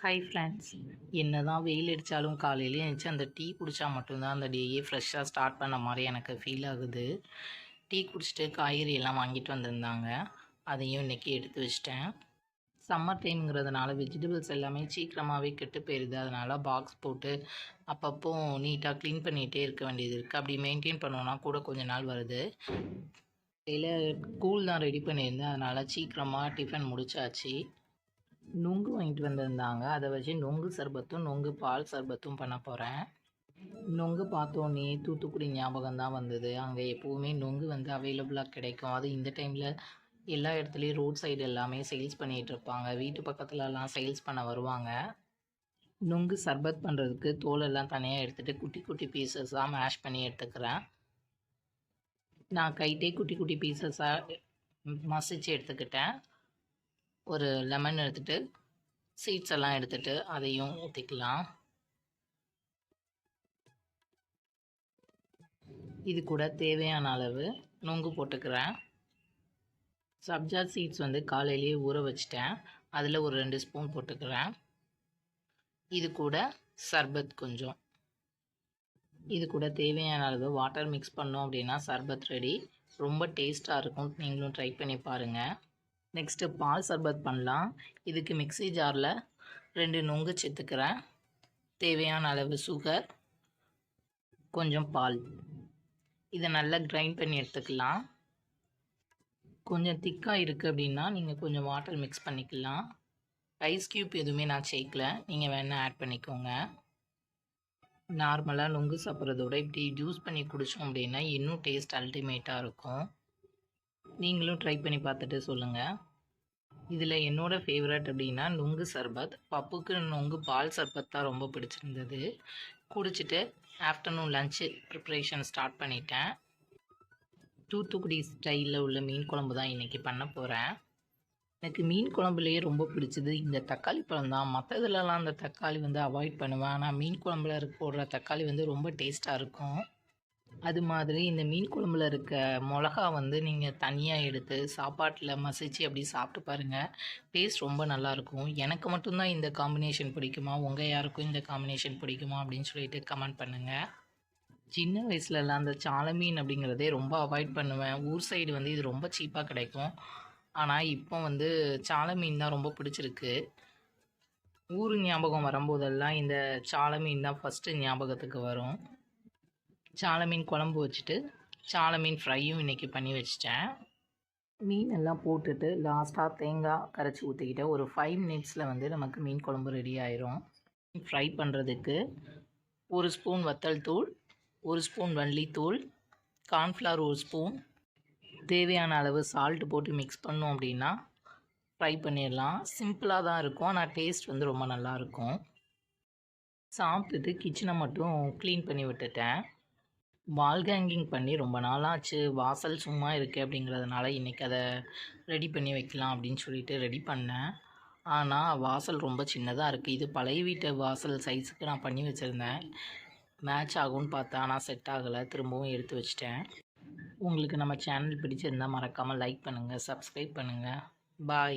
Hi friends என்ன தான் வெயில் அடித்தாலும் காலையில் எழுந்துச்சு அந்த டீ குடித்தா மட்டும்தான் அந்த டேயே ஃப்ரெஷ்ஷாக ஸ்டார்ட் பண்ண மாதிரி எனக்கு ஃபீல் ஆகுது. டீ குடிச்சிட்டு காய்கறி எல்லாம் வாங்கிட்டு வந்திருந்தாங்க. அதையும் இன்றைக்கி எடுத்து வச்சிட்டேன். சம்மர் டைம்ங்கிறதுனால வெஜிடபிள்ஸ் எல்லாமே சீக்கிரமாகவே கெட்டு போயிடுது அதனால் பாக்ஸ் போட்டு அப்பப்போ நீட்டாக க்ளீன் பண்ணிகிட்டே இருக்க வேண்டியது இருக்குது அப்படி மெயின்டைன் பண்ணோன்னா கூட கொஞ்ச நாள் வருது. காலையில் கூழ் தான் ரெடி பண்ணியிருந்தேன். அதனால் சீக்கிரமாக டிஃபன் முடிச்சாச்சு. நுங்கு வாங்கிட்டு வந்திருந்தாங்க. அதை வச்சு நுங்கு சர்பத்தும் நுங்கு பால் சர்பத்தும் பண்ண போகிறேன் நுங்கு பார்த்தோன்னே தூத்துக்குடி ஞாபகம் தான் வந்தது. அங்கே எப்போவுமே நுங்கு வந்து அவைலபிளாக கிடைக்கும். அது இந்த டைமில் எல்லா இடத்துலையும் ரோட் சைடு எல்லாமே சேல்ஸ் பண்ணிகிட்டு இருப்பாங்க. வீட்டு பக்கத்துலலாம் சேல்ஸ் பண்ண வருவாங்க. நுங்கு சர்பத் பண்ணுறதுக்கு தோலெல்லாம் தனியாக எடுத்துகிட்டு குட்டி குட்டி பீசஸாக மேஷ் பண்ணி எடுத்துக்கிறேன். நான் கைட்டே குட்டி குட்டி பீசஸாக மசிச்சு எடுத்துக்கிட்டேன். ஒரு லெமன் எடுத்துகிட்டு சீட்ஸ் எல்லாம் எடுத்துகிட்டு அதையும் ஊற்றிக்கலாம் இது கூட தேவையான அளவு நொங்கு போட்டுக்கிறேன். சப்ஜா சீட்ஸ் வந்து காலையிலேயே ஊற வச்சிட்டேன். அதில் ஒரு ரெண்டு ஸ்பூன் போட்டுக்கிறேன். இது கூட சர்பத் கொஞ்சம். இது கூட தேவையான அளவு வாட்டர் மிக்ஸ் பண்ணோம் அப்படின்னா சர்பத் ரெடி ரொம்ப டேஸ்ட்டாக இருக்கும். நீங்களும் ட்ரை பண்ணி பாருங்கள் நெக்ஸ்ட்டு பால் சர்பத் பண்ணலாம். இதுக்கு மிக்ஸி ஜாரில் ரெண்டு நொங்கு சேர்த்துக்கிறேன். தேவையான அளவு சுகர் கொஞ்சம் பால். இதை நல்லா கிரைண்ட் பண்ணி எடுத்துக்கலாம். கொஞ்சம் திக்காக இருக்குது அப்படின்னா நீங்கள் கொஞ்சம் வாட்டர் மிக்ஸ் பண்ணிக்கலாம். ஐஸ் க்யூப் எதுவுமே நான் சேர்க்கல. நீங்கள் வேணால் ஆட் பண்ணிக்கோங்க. நார்மலாக நொங்கு சாப்பிட்றதோட இப்படி ஜூஸ் பண்ணி குடித்தோம் அப்படின்னா இன்னும் டேஸ்ட் அல்டிமேட்டாக இருக்கும். நீங்களும் ட்ரை பண்ணி பார்த்துட்டு சொல்லுங்கள் இதில் என்னோடய ஃபேவரட் அப்படின்னா நுங்கு சர்பத். பப்புக்கு நுங்கு பால் சர்பத் தான் ரொம்ப பிடிச்சிருந்தது. குடிச்சிட்டு ஆஃப்டர்நூன் லஞ்சு ப்ரிப்ரேஷன் ஸ்டார்ட் பண்ணிட்டேன். தூத்துக்குடி ஸ்டைலில் உள்ள மீன் குழம்பு தான் இன்றைக்கி பண்ண போகிறேன் எனக்கு மீன் குழம்புலேயே ரொம்ப பிடிச்சது இந்த தக்காளி பழம் தான். மற்றதுலலாம் அந்த தக்காளி வந்து அவாய்ட் பண்ணுவேன். ஆனால் மீன் குழம்புல போடுற தக்காளி வந்து ரொம்ப டேஸ்ட்டாக இருக்கும். அது மாதிரி இந்த மீன் குழம்புல இருக்க மிளகா வந்து நீங்கள் தனியாக எடுத்து சாப்பாட்டில் மசிச்சு அப்படி சாப்பிட்டு பாருங்கள் டேஸ்ட் ரொம்ப நல்லாயிருக்கும் எனக்கு மட்டும்தான் இந்த காம்பினேஷன் பிடிக்குமா? உங்கள் யாருக்கும் இந்த காம்பினேஷன் பிடிக்குமா? அப்படின்னு சொல்லிட்டு கமெண்ட் பண்ணுங்கள் சின்ன வயசுலலாம் அந்த சாலை மீன் அப்படிங்கிறதே ரொம்ப அவாய்ட் பண்ணுவேன். ஊர் சைடு வந்து இது ரொம்ப சீப்பாக கிடைக்கும். ஆனால் இப்போ வந்து சாலை மீன் தான் ரொம்ப பிடிச்சிருக்கு. ஊர் ஞாபகம் வரும்போதெல்லாம் இந்த சாலை மீன் தான் ஃபஸ்ட்டு ஞாபகத்துக்கு வரும். சால மீன் குழம்பு வச்சுட்டு சால மீன் ஃப்ரையும் இன்றைக்கி பண்ணி வச்சிட்டேன். மீன் எல்லாம் போட்டுட்டு லாஸ்ட்டாக தேங்காய் கரைச்சி ஊற்றிக்கிட்டு ஒரு ஃபைவ் மினிட்ஸில் வந்து நமக்கு மீன் குழம்பு ரெடி ஆயிரும். ஃப்ரை பண்ணுறதுக்கு ஒரு ஸ்பூன் வத்தல் தூள் ஒரு ஸ்பூன் வள்ளித்தூள் கார்ன்ஃப்ளவர் ஒரு ஸ்பூன் தேவையான அளவு சால்ட்டு போட்டு மிக்ஸ் பண்ணோம் அப்படின்னா ஃப்ரை பண்ணிடலாம். சிம்பிளாக தான் இருக்கும் ஆனால் டேஸ்ட் வந்து ரொம்ப நல்லாயிருக்கும் சாப்பிட்டுட்டு கிச்சனை மட்டும் க்ளீன் பண்ணி விட்டுட்டேன். வால் ஹேங்கிங் பண்ணி ரொம்ப நாளாச்சு. வாசல் சும்மா இருக்குது அப்படிங்கிறதுனால இன்றைக்கி அதை ரெடி பண்ணி வைக்கலாம் அப்படின்னு சொல்லிட்டு ரெடி பண்ணேன். ஆனால் வாசல் ரொம்ப சின்னதாக இருக்குது இது பழைய வீட்டு வாசல் சைஸுக்கு நான் பண்ணி வச்சுருந்தேன். மேட்ச் ஆகும்னு பார்த்தா ஆனால் செட் ஆகலை. திரும்பவும் எடுத்து வச்சிட்டேன். உங்களுக்கு நம்ம சேனல் பிடிச்சிருந்தால் மறக்காமல் லைக் பண்ணுங்கள் சப்ஸ்கிரைப் பண்ணுங்கள் பாய்